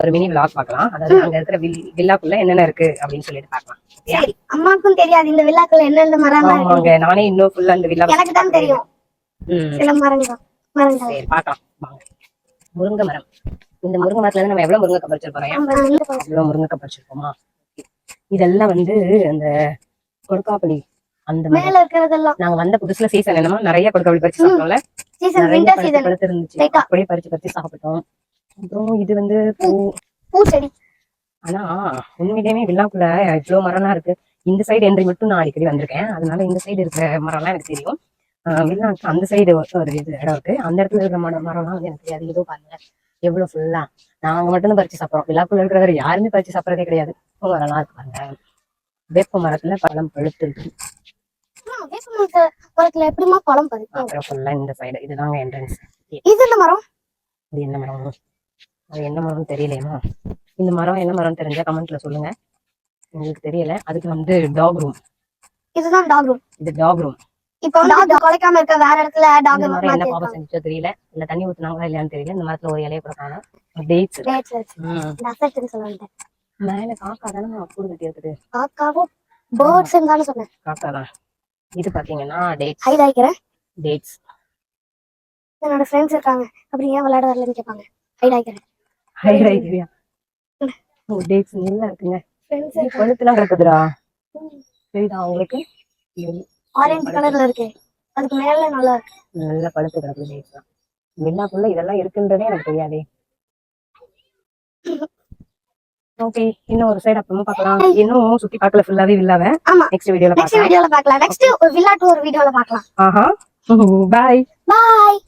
ஒரு mini vlog பார்க்கலாம். அதாவது அங்க இருக்கிற வில்- வில்லாக்குள்ள என்னென்ன இருக்கு அப்படின்னு சொல்லிட்டு பார்க்கலாம்? சரி. அம்மாவுக்கும் தெரியாது இந்த விழாக்கள் என்னென்ன இருக்கு. ஆமாங்க நானே இன்னும் ஃபுல்லா அந்த வில்லா எனக்கு தான் தெரியும். சில மரங்கள் மரங்கள். சரி பார்க்கலாம். வாங்க. முருங்கை மரம். இந்த முருங்கை மரத்துல இருந்து நம்ம எவ்வளவு முருங்கை பறிச்சிருப்போம் இந்த. இவ்வளவு முருங்கை பறிச்சிருப்போமா இதெல்லாம் வந்து அந்த கொடுக்காப்புளி அந்த மரம் மேல இருக்கிறதெல்லாம். நாங்க வந்த புதுசுல சீசன் என்னமோ நிறைய கொடுக்காப்புளி பறிச்சு சாப்பிட்டோம்ல. சீசன் நிறைய சீசன் பழுத்து இருந்துச்சு. அப்படியே பறிச்சு பறிச்சு சாப்பிட்டோம். அப்புறம் இது வந்து பூ. பூச்செடி ஆனா உண்மையிலேயுமே வில்லாக்குள்ள இவ்வளவு மரம்லாம் இருக்கு. இந்த சைடு என்ட்ரி மட்டும் நான் அடிக்கடி வந்திருக்கேன். அதனால இந்த சைடு இருக்கிற மரம்லாம் எனக்கு தெரியும். வில்லாக்கு அந்த சைடு ஒரு இது இடம் இருக்கு. அந்த இடத்துல இருக்கிற மரம் மரம்லாம் வந்து எனக்கு தெரியாது. இதோ பாருங்க. எவ்வளவு ஃபுல்லா நாங்க மட்டும் பறிச்சு சாப்பிடுறோம். விழாக்குள்ள இருக்கிறவர் யாருமே பறிச்சு சாப்பிடறதே கிடையாது. மரம்லாம் இருக்கு பாருங்க. வேப்ப மரத்துல பழம் பழுத்து இருக்கு மரத்துல எப்படிமா பழம் ஃபுல்லா இந்த சைடு இதுதாங்க என்ட்ரன்ஸ் இது என்ன மரம்? இது என்ன மரம்? அது என்ன மரம்னு தெரியலையேமா இந்த மரம் என்ன மரம் தெரிஞ்சா கமெண்ட்ல சொல்லுங்க. உங்களுக்கு தெரியல. அதுக்கு வந்து டாக் ரூம் இதுதான் டாக் ரூம் இது டாக் ரூம் இப்ப டாக் குலைக்காம இருக்க வேற இடத்துல டாக் மரம் என்ன பாப்பா செஞ்சோ தெரியல. இல்ல தண்ணி ஊத்துனாங்களா இல்லையான்னு தெரியல. இந்த மரத்துல ஒரு இலைய கூட காணும். டேட்ஸ் டேட்ஸ் சொல்லுவாங்க மேல காக்கா தானே கூடு கட்டி இருக்குது காக்காவும் பேர்ட்ஸ் தானே சொன்னேன். காக்கா தான். இது பாத்தீங்கன்னா டேட்ஸ் ஹைட் ஆயிக்கிறேன். டேட்ஸ் என்னோட ஃப்ரெண்ட்ஸ் இருக்காங்க. அப்படி ஏன் விளையாட வரலன்னு கேட்பாங்க ஹைட் ஆயிக்கிறேன் ஹை ஹையா டேட்ஸ் நல்லா இருக்குங்க. கொழுத்துலாம் கிடக்குதுடா. தெரியுதா உங்களுக்கு? ஆரஞ்சு கலர்ல இருக்கு. அதுக்கு மேல நல்லா இருக்கு. நல்லா பழுத்து கிடக்குது டேட்ஸ் தான் வில்லாக்குள்ள இதெல்லாம் இருக்குன்றதே எனக்கு தெரியாதே. ஓகே இன்னும் ஒரு சைடு அப்புறமா பார்க்கலாம். இன்னும் சுத்தி பார்க்கல ஃபுல்லாவே வில்லாவ ஆமா. நெக்ஸ்ட் வீடியோல நெக்ஸ்ட் பார்க்கலாம். வீடியோல பார்க்கலாம். நெக்ஸ்ட் ஒரு வில்லா டூர் வீடியோல பார்க்கலாம். ஆஹா. பாய் பாய்